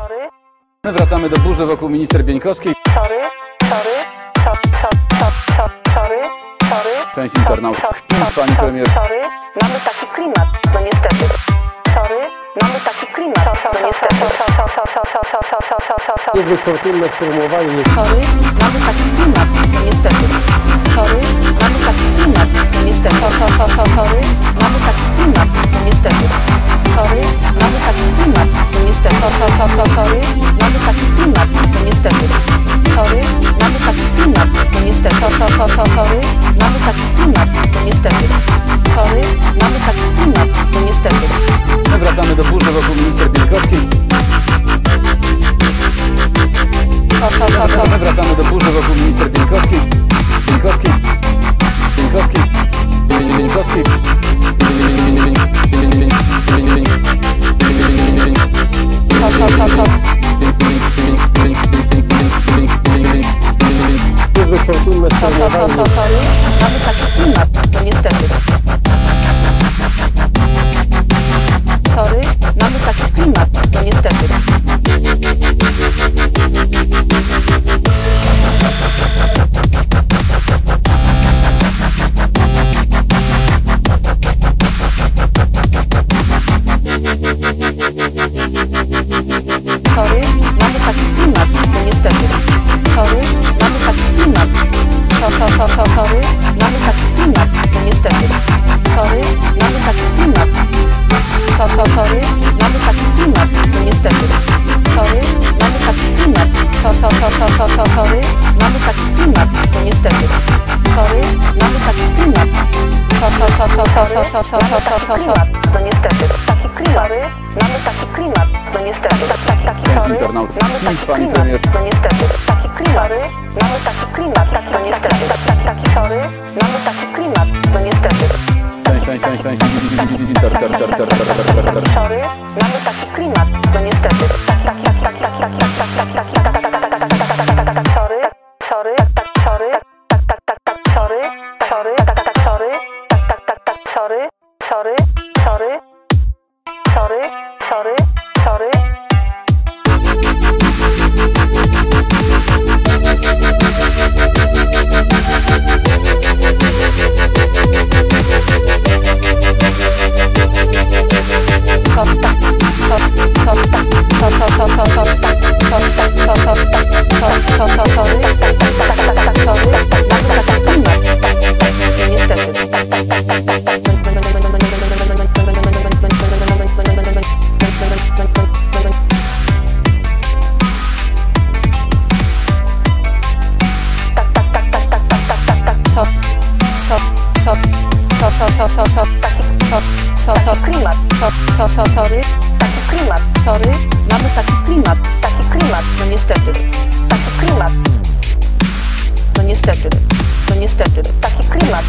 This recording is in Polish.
sorry, My wracamy do burzy wokół minister Bieńkowskiej. sorry, sorry, so, so, so, so, sorry, sorry. Część internautów. Kpi z pani premier. Sorry, mamy taki klimat, no niestety. Sorry, mamy taki klimat, no niestety. Niezbyt fortunne sformułowanie, nie Sorry, mamy taki klimat, no niestety. So, so, so, so, sorry, mamy taki klimat, no niestety. Sorry, mamy taki klimat, no niestety. So, so, so, so, sorry, mamy taki klimat, no niestety. Sorry, mamy taki klimat, no niestety. My są inne są, są. Mamy taki klimat, no niestety. Sorry, mamy taki klimat, no niestety. So, so, so, so, so, so, sorry, mamy taki klimat, no niestety. Sorry, mamy taki klimat. So, so, so, so, so, so, so, so, so, so, so, so. No niestety, taki klimat. Mamy taki klimat, no niestety. Taki, taki, Część sorry, mamy taki klimat, no niestety. Taki klimat, mamy taki klimat, taki, no niestety. Taki, taki, sorry, mamy taki klimat, no niestety. Część, część, so, so, taki, so, so, so, klimat, so, so, so, sorry, taki klimat, sorry, mamy taki klimat, taki klimat, no niestety, taki klimat, no niestety, no niestety, taki klimat,